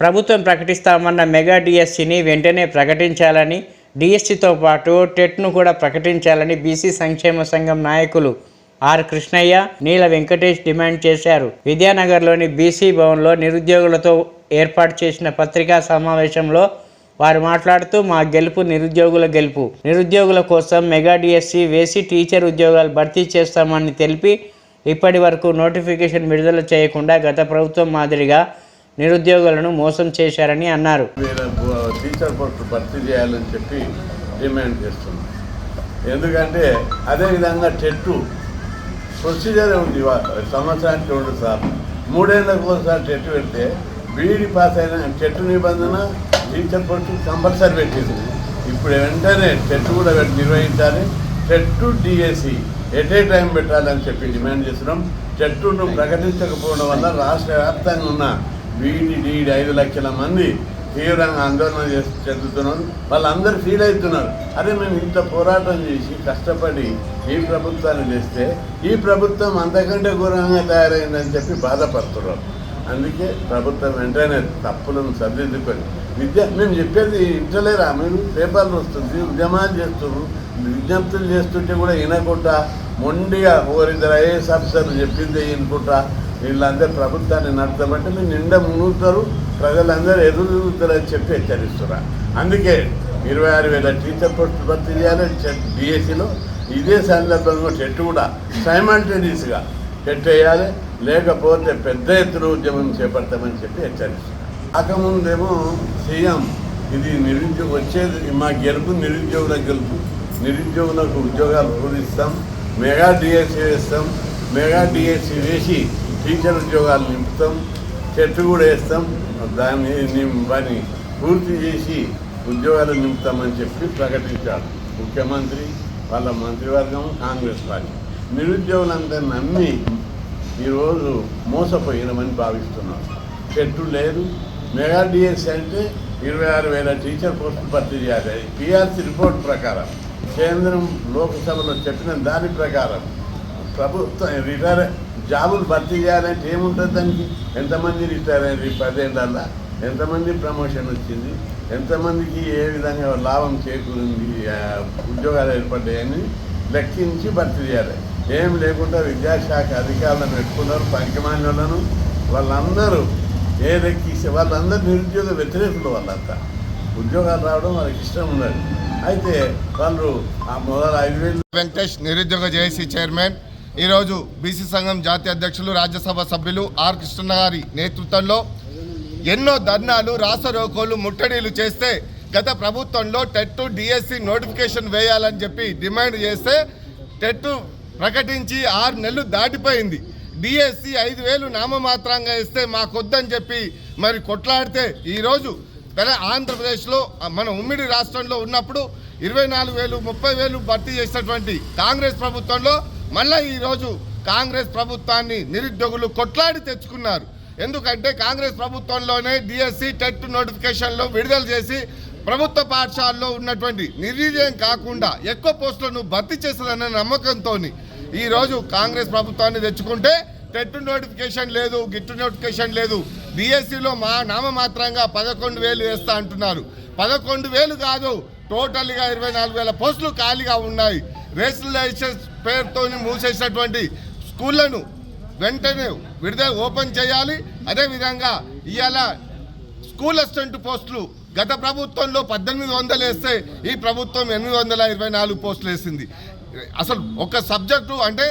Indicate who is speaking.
Speaker 1: ప్రభుత్వం ప్రకటిస్తామన్న మెగా డిఎస్సిని వెంటనే ప్రకటించాలని డిఎస్సితో పాటు టెట్ను కూడా ప్రకటించాలని బీసీ సంక్షేమ సంఘం నాయకులు ఆర్ కృష్ణయ్య నీల వెంకటేష్ డిమాండ్ చేశారు. విద్యానగర్లోని బీసీ భవన్లో నిరుద్యోగులతో ఏర్పాటు చేసిన పత్రికా సమావేశంలో వారు మాట్లాడుతూ మా గెలుపు నిరుద్యోగుల గెలుపు. నిరుద్యోగుల కోసం మెగా డిఎస్సి వేసి టీచర్ ఉద్యోగాలు భర్తీ చేస్తామని తెలిపి ఇప్పటి వరకు నోటిఫికేషన్ విడుదల చేయకుండా గత ప్రభుత్వం మాదిరిగా నిరుద్యోగులను మోసం చేశారని అన్నారు.
Speaker 2: టీచర్ పోస్ట్ భర్తీ చేయాలని చెప్పి డిమాండ్ చేస్తున్నాం ఎందుకంటే అదేవిధంగా టెట్టు ప్రొసీజర్ ఉంది సంవత్సరానికి రెండు సార్లు. మూడేళ్ళకు ఒకసారి టెట్టు పెడితే బీఈడి పాస్ అయిన టెట్టు నిబంధన టీచర్ పోస్ట్ కంపల్సరీ పెట్టింది. ఇప్పుడు వెంటనే టెట్టు కూడా నిర్వహించాలి. TET DSC at a time పెట్టాలని చెప్పి డిమాండ్ చేస్తున్నాం. టెట్టును ప్రకటించకపోవడం వల్ల రాష్ట్ర వ్యాప్తంగా ఉన్న వీడి వీడి ఐదు లక్షల మంది తీవ్రంగా ఆందోళన చేసి చెందుతున్నారు వాళ్ళందరూ ఫీల్ అవుతున్నారు. అరే మేము ఇంత పోరాటం చేసి కష్టపడి ఈ ప్రభుత్వాన్ని చేస్తే ఈ ప్రభుత్వం అంతకంటే ఘోరంగా తయారైందని చెప్పి బాధపడుతున్నారు. అందుకే ప్రభుత్వం వెంటనే తప్పులను సరిదిద్దుకొని విద్య మేము చెప్పేది ఇంటలేరా మీరు పేపర్లు వస్తుంది ఉద్యమాలు చేస్తున్నారు విజ్ఞప్తులు చేస్తుంటే కూడా వినకుండా మొండిగా ఓరిద్దరు ఐఏఎస్ ఆఫీసర్లు చెప్పింది వినుకుంటా వీళ్ళందరూ ప్రభుత్వాన్ని నడతామంటే మీరు నిండా మునుగుతారు ప్రజలందరూ ఎదురు తిరుగుతారని చెప్పి హెచ్చరిస్తున్నా అందుకే ఇరవై ఆరు వేల టీచర్ పోస్టులు భర్తీ చేయాలి డిఎస్సిలో ఇదే సందర్భంలో టెట్ కూడా సైమల్టేనియస్గా టెట్ వేయాలి లేకపోతే పెద్ద ఎత్తున ఉద్యమం చేపడతామని చెప్పి హెచ్చరిస్తున్నా కాకముందేమో సీఎం ఇది నిరుద్యోగ వచ్చేది మా గెలుపు నిరుద్యోగుల గెలుపు. నిరుద్యోగులకు ఉద్యోగాలు పూరిస్తాం మెగా డిఎస్సీ వేస్తాం మెగా డిఎస్సీ వేసి టీచర్ ఉద్యోగాలు నింపుతాం చెట్టు కూడా వేస్తాం. దాన్ని పని పూర్తి చేసి ఉద్యోగాలు నింపుతామని చెప్పి ప్రకటించారు. ముఖ్యమంత్రి వాళ్ళ మంత్రివర్గం కాంగ్రెస్ పార్టీ. నిరుద్యోగులంతా నమ్మి ఈరోజు మోసపోయినామని భావిస్తున్నారు చెట్టు లేదు. మెగా డిఎస్సి అంటే ఇరవై ఆరు వేల టీచర్ పోస్టులు భర్తీ చేయాలి. పిఆర్సీ రిపోర్ట్ ప్రకారం కేంద్రం లోక్సభలో చెప్పిన దాని ప్రకారం ప్రభుత్వం రిటైర్ జాబులు భర్తీ చేయాలంటే ఏముంటుంది దానికి? ఎంతమంది రిటైర్ అయ్యారు ఈ పదేళ్ళల్లో ఎంతమంది ప్రమోషన్ వచ్చింది? ఎంతమందికి ఏ విధంగా లాభం చేకూరింది? ఉద్యోగాలు ఏర్పడ్డాయని లెక్కించి భర్తీ చేయాలి. ఏం లేకుండా విద్యాశాఖ అధికారులను పెట్టుకున్నారు పంచమాన్యులను వాళ్ళందరూ ఏ లెక్కిస్తే వాళ్ళందరూ నిరుద్యోగ వ్యతిరేకులు వాళ్ళంతా. ఉద్యోగాలు రావడం వాళ్ళకి ఇష్టం ఉండదు. అయితే వాళ్ళు ఆ మొదలు ఐదు వేలు
Speaker 3: వెంకటేష్ నిరుద్యోగ జేఏసీ చైర్మన్ ఈరోజు బీసీ సంఘం జాతీయ అధ్యక్షులు రాజ్యసభ సభ్యులు ఆర్ కృష్ణ గారి నేతృత్వంలో ఎన్నో ధర్నాలు రాసరోకోలు ముట్టడీలు చేస్తే గత ప్రభుత్వంలో టెట్ డిఎస్సి నోటిఫికేషన్ వేయాలని చెప్పి డిమాండ్ చేస్తే టెట్ ప్రకటించి ఆరు నెలలు దాటిపోయింది. డిఎస్సి ఐదు వేలు నామమాత్రంగా ఇస్తే మాకొద్దని చెప్పి మరి కొట్లాడితే ఈరోజు ఆంధ్రప్రదేశ్లో మన ఉమ్మడి రాష్ట్రంలో ఉన్నప్పుడు ఇరవై నాలుగు వేలు ముప్పై వేలు భర్తీ చేసినటువంటి కాంగ్రెస్ ప్రభుత్వంలో మళ్ళీ ఈరోజు కాంగ్రెస్ ప్రభుత్వాన్ని నిరుద్యోగులు కొట్లాడి తెచ్చుకున్నారు. ఎందుకంటే కాంగ్రెస్ ప్రభుత్వంలోనే డిఎస్సి టెట్ నోటిఫికేషన్లో విడుదల చేసి ప్రభుత్వ పాఠశాలలో ఉన్నటువంటి నిర్వీర్యం కాకుండా ఎక్కువ పోస్టులను భర్తీ చేస్తుందన్న నమ్మకంతో ఈరోజు కాంగ్రెస్ ప్రభుత్వాన్ని తెచ్చుకుంటే టెట్ నోటిఫికేషన్ లేదు గిట్టు నోటిఫికేషన్ లేదు. డిఎస్సిలో మా నామమాత్రంగా పదకొండు వేలు వేస్తా అంటున్నారు. పదకొండు వేలు కాదు టోటల్గా ఇరవై నాలుగు వేల పోస్టులు ఖాళీగా ఉన్నాయి. రేషనలైజేషన్ పేరుతో మూసేసినటువంటి స్కూళ్ళను వెంటనే విడుదల ఓపెన్ చేయాలి. అదేవిధంగా ఇవాళ స్కూల్ అసిస్టెంట్ పోస్టులు గత ప్రభుత్వంలో పద్దెనిమిది వందలు వేస్తే ఈ ప్రభుత్వం ఎనిమిది వందల ఇరవై నాలుగు పోస్టులు వేసింది. అసలు ఒక సబ్జెక్టు అంటే